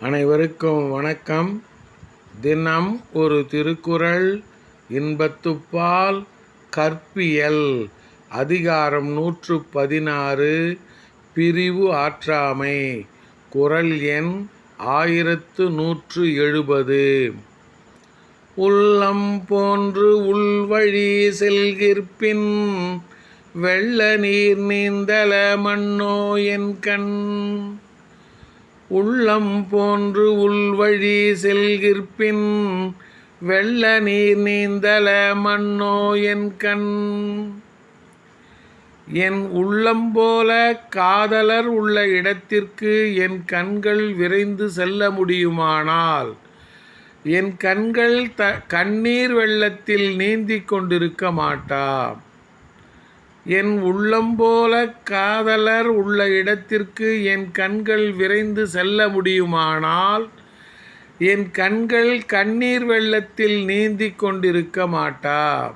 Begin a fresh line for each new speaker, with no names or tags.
அனைவருக்கும் வணக்கம். தினம் ஒரு திருக்குறள் இன்பத்துப்பால் கற்பியல் அதிகாரம் நூற்று பதினாறு பிரிவு ஆற்றாமை குரல் எண் ஆயிரத்து நூற்று எழுபது. உள்ளம் போன்று உள்வழி செல்கிற்பின் வெள்ள நீர் நீந்தல மண்ணோ என் கண். உள்ளம் போன்று உள்வழி செல்கிற்பின் வெள்ள நீர் நீந்தல மண்ணோ என் கண். என் உள்ளம் போல காதலர் உள்ள இடத்திற்கு என் கண்கள் விரைந்து செல்ல முடியுமானால் என் கண்கள் த கண்ணீர் வெள்ளத்தில் நீந்திக் கொண்டிருக்க மாட்டா. என் உள்ளம் போல காதலர் உள்ள இடத்திற்கு என் கண்கள் விரைந்து செல்ல முடியுமானால் என் கண்கள் கண்ணீர் வெள்ளத்தில் நீந்திக் கொண்டிருக்க மாட்டா.